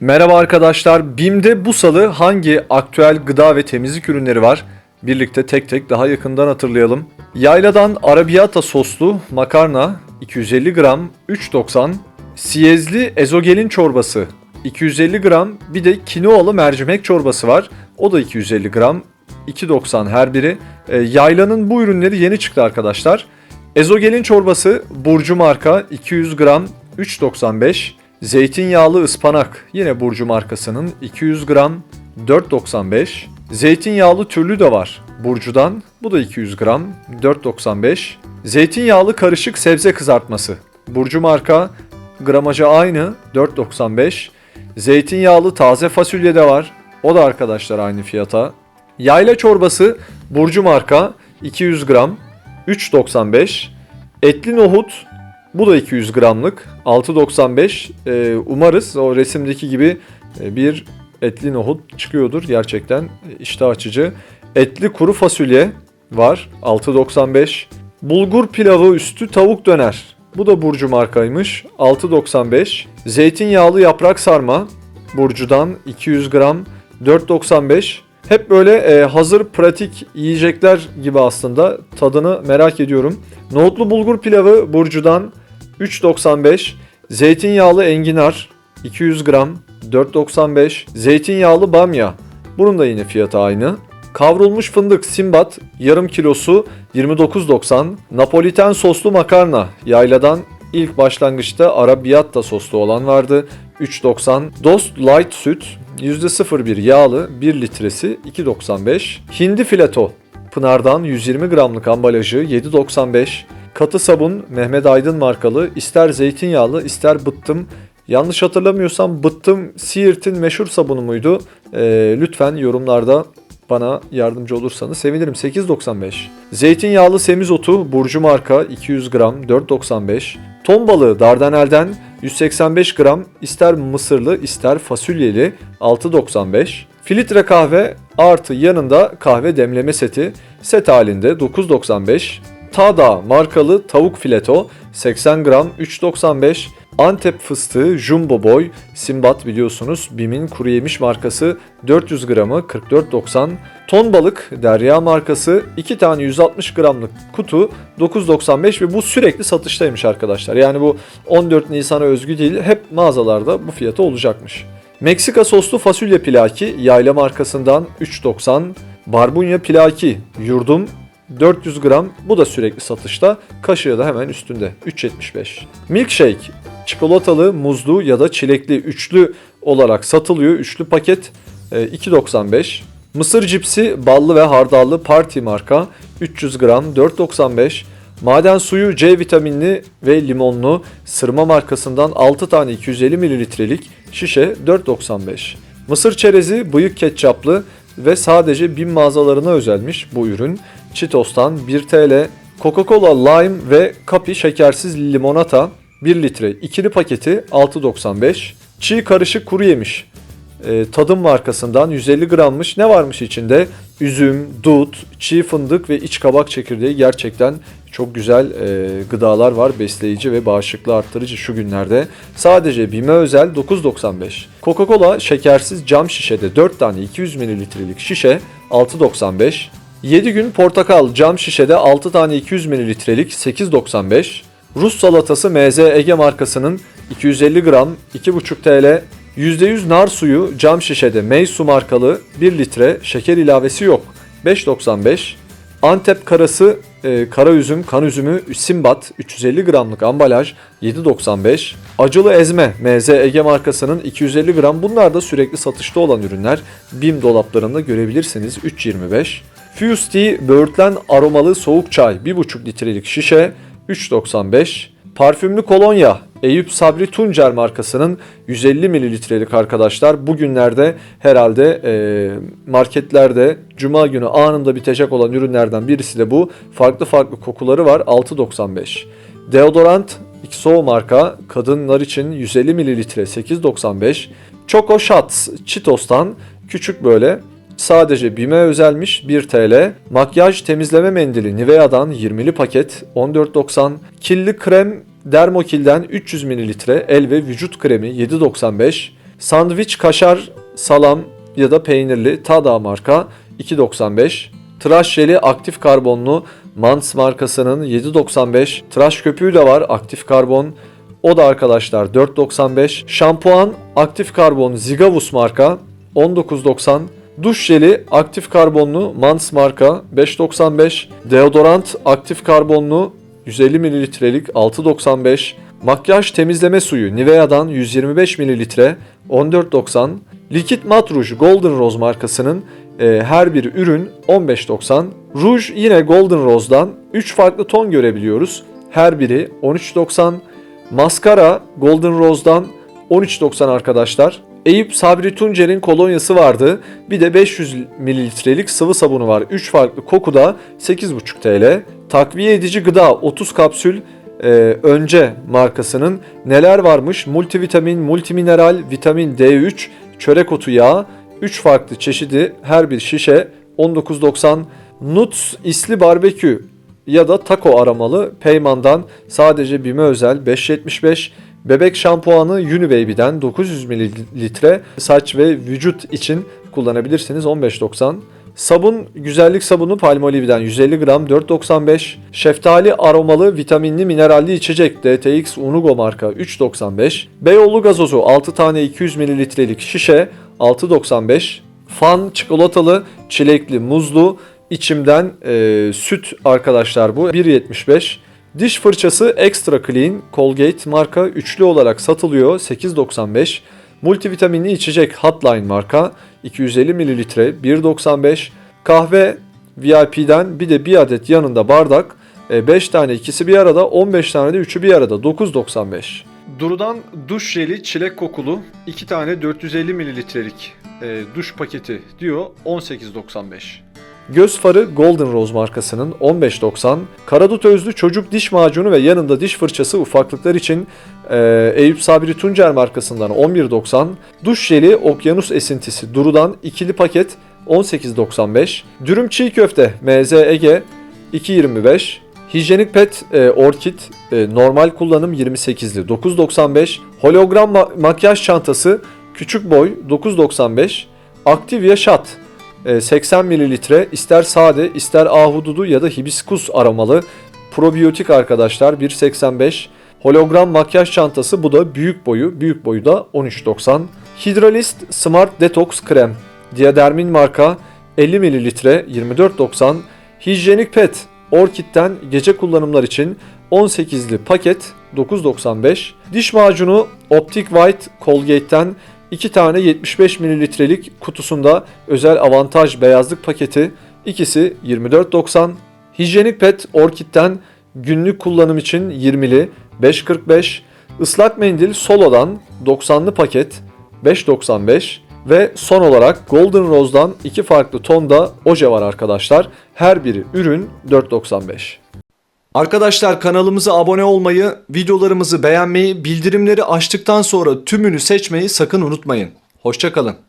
Merhaba arkadaşlar. BİM'de bu salı hangi aktüel gıda ve temizlik ürünleri var? Birlikte tek tek daha yakından hatırlayalım. Yayladan arabiyata soslu makarna 250 gram 3.90. Siyezli ezogelin çorbası 250 gram. Bir de kinoalı mercimek çorbası var. O da 250 gram 2.90 her biri. E, yaylanın bu ürünleri yeni çıktı arkadaşlar. Ezogelin çorbası Burcu marka 200 gram 3.95. Zeytinyağlı ıspanak yine Burcu markasının 200 gram 4.95. Zeytinyağlı türlü de var Burcu'dan. Bu da 200 gram 4.95. Zeytinyağlı karışık sebze kızartması. Burcu marka gramajı aynı 4.95. Zeytinyağlı taze fasulye de var. O da arkadaşlar aynı fiyata. Yayla çorbası Burcu marka 200 gram 3.95. Etli nohut bu da 200 gramlık 6.95. Ee, umarız o resimdeki gibi e, bir etli nohut çıkıyordur gerçekten e, iştah açıcı. Etli kuru fasulye var 6.95. Bulgur pilavı üstü tavuk döner. Bu da Burcu markaymış 6.95. Zeytinyağlı yaprak sarma Burcu'dan 200 gram 4.95. Hep böyle e, hazır pratik yiyecekler gibi aslında. Tadını merak ediyorum. Nohutlu bulgur pilavı Burcu'dan 3.95. Zeytinyağlı enginar 200 gram 4.95. Zeytinyağlı bamya. Bunun da yine fiyatı aynı. Kavrulmuş fındık simbat yarım kilosu 29.90. Napoliten soslu makarna yayladan ilk başlangıçta arabiyatta soslu olan vardı. 3.90. Dost light süt %01 yağlı 1 litresi 2.95. Hindi fileto Pınar'dan 120 gramlık ambalajı 7.95. Katı sabun Mehmet Aydın markalı ister zeytinyağlı ister bıttım. Yanlış hatırlamıyorsam bıttım Siirt'in meşhur sabunu muydu? Ee, lütfen yorumlarda bana yardımcı olursanız sevinirim. 8.95. Zeytinyağlı semizotu Burcu marka 200 gram 4.95. Ton balığı Dardanel'den 185 gram ister mısırlı ister fasulyeli 6.95. Filtre kahve artı yanında kahve demleme seti set halinde 9.95. Tada markalı tavuk fileto 80 gram 3.95. Antep fıstığı Jumbo Boy Simbat biliyorsunuz BİM'in kuru yemiş markası 400 gramı 44.90. Ton balık Derya markası 2 tane 160 gramlık kutu 9.95 ve bu sürekli satıştaymış arkadaşlar. Yani bu 14 Nisan'a özgü değil hep mağazalarda bu fiyata olacakmış. Meksika soslu fasulye pilaki yayla markasından 3.90. Barbunya pilaki yurdum 400 gram bu da sürekli satışta. Kaşığı da hemen üstünde 3.75. Milkshake çikolatalı, muzlu ya da çilekli üçlü olarak satılıyor. Üçlü paket e, 2.95. Mısır cipsi ballı ve hardallı party marka 300 gram 4.95. Maden suyu C vitaminli ve limonlu sırma markasından 6 tane 250 mililitrelik şişe 4.95. Mısır çerezi bıyık ketçaplı ve sadece BİM mağazalarına özelmiş bu ürün. Cheetos'tan 1 TL, Coca-Cola Lime ve Kapi şekersiz limonata 1 litre ikili paketi 6.95. Çiğ karışık kuru yemiş. E, tadım markasından 150 grammış. Ne varmış içinde? Üzüm, dut, çiğ fındık ve iç kabak çekirdeği gerçekten çok güzel e, gıdalar var. Besleyici ve bağışıklığı arttırıcı şu günlerde. Sadece BİM'e özel 9.95. Coca-Cola şekersiz cam şişede 4 tane 200 mililitrelik şişe 6.95. 7 gün portakal cam şişede 6 tane 200 mililitrelik 8.95. Rus salatası MZ Ege markasının 250 gram 2,5 TL. %100 nar suyu cam şişede Meysu markalı 1 litre şeker ilavesi yok 5.95. Antep karası e, kara üzüm, kan üzümü Simbat 350 gramlık ambalaj 7.95. Acılı ezme MZ Ege markasının 250 gram bunlar da sürekli satışta olan ürünler. BİM dolaplarında görebilirsiniz 3.25. Fuse Tea böğürtlen aromalı soğuk çay 1,5 litrelik şişe 3.95. Parfümlü kolonya Eyüp Sabri Tuncer markasının 150 mililitrelik arkadaşlar. Bugünlerde herhalde e, marketlerde cuma günü anında bitecek olan ürünlerden birisi de bu. Farklı farklı kokuları var 6.95. Deodorant XO marka kadınlar için 150 mililitre 8.95. Choco Shots Cheetos'tan küçük böyle Sadece BİM'e özelmiş 1 TL. Makyaj temizleme mendili Nivea'dan 20'li paket 14.90. Killi krem Dermokil'den 300 ml el ve vücut kremi 7.95. Sandviç kaşar, salam ya da peynirli Tada marka 2.95. Tıraş jeli aktif karbonlu Mans markasının 7.95. Tıraş köpüğü de var aktif karbon. O da arkadaşlar 4.95. Şampuan aktif karbon Zigavus marka 19.90. Duş jeli aktif karbonlu Mans marka 5.95. Deodorant aktif karbonlu 150 mililitrelik 6.95. Makyaj temizleme suyu Nivea'dan 125 mililitre 14.90. Likit mat ruj Golden Rose markasının e, her bir ürün 15.90. Ruj yine Golden Rose'dan 3 farklı ton görebiliyoruz. Her biri 13.90. Maskara Golden Rose'dan 13.90 arkadaşlar. Eyüp Sabri Tuncer'in kolonyası vardı. Bir de 500 mililitrelik sıvı sabunu var. 3 farklı kokuda 8.5 TL. Takviye edici gıda 30 kapsül e, önce markasının neler varmış? Multivitamin, multimineral, vitamin D3, çörek otu yağı, 3 farklı çeşidi her bir şişe 19.90. Nuts isli barbekü ya da taco aramalı Peyman'dan sadece BİM'e özel 5.75. Bebek şampuanı Unibaby'den 900 mililitre saç ve vücut için kullanabilirsiniz 15.90. Sabun güzellik sabunu Palmolive'den 150 gram 4.95. Şeftali aromalı vitaminli mineralli içecek DTX Unugo marka 3.95. Beyoğlu gazozu 6 tane 200 mililitrelik şişe 6.95. Fan çikolatalı, çilekli, muzlu içimden e, süt arkadaşlar bu 1.75. Diş fırçası Extra Clean Colgate marka üçlü olarak satılıyor 8.95. Multivitaminli içecek Hotline marka 250 mililitre 1.95. Kahve VIP'den bir de bir adet yanında bardak 5 tane ikisi bir arada 15 tane de üçü bir arada 9.95. Duru'dan duş jeli çilek kokulu 2 tane 450 mililitrelik e, duş paketi diyor 18.95. Göz farı Golden Rose markasının 15.90, karadut özlü çocuk diş macunu ve yanında diş fırçası ufaklıklar için e, Eyüp Sabri Tuncer markasından 11.90, duş jeli okyanus esintisi Duru'dan ikili paket 18.95, dürüm çiğ köfte MZ Ege 2.25, hijyenik pet e, orkid e, normal kullanım 28'li 9.95, hologram ma- makyaj çantası küçük boy 9.95, Activia Shot e, 80 mililitre ister sade ister ahududu ya da hibiskus aromalı probiyotik arkadaşlar. 1.85 hologram makyaj çantası bu da büyük boyu büyük boyu da 13.90 Hydralist Smart Detox krem. Diadermin marka 50 mililitre 24.90 Hijyenik pet Orkid'den gece kullanımlar için 18'li paket 9.95 Diş macunu Optic White Colgate'den 2 tane 75 mililitrelik kutusunda özel avantaj beyazlık paketi. İkisi 24.90. Hijyenik pet Orkid'den günlük kullanım için 20'li 5.45. Islak mendil Solo'dan 90'lı paket 5.95. Ve son olarak Golden Rose'dan iki farklı tonda oje var arkadaşlar. Her biri ürün 4.95. Arkadaşlar kanalımıza abone olmayı, videolarımızı beğenmeyi, bildirimleri açtıktan sonra tümünü seçmeyi sakın unutmayın. Hoşçakalın.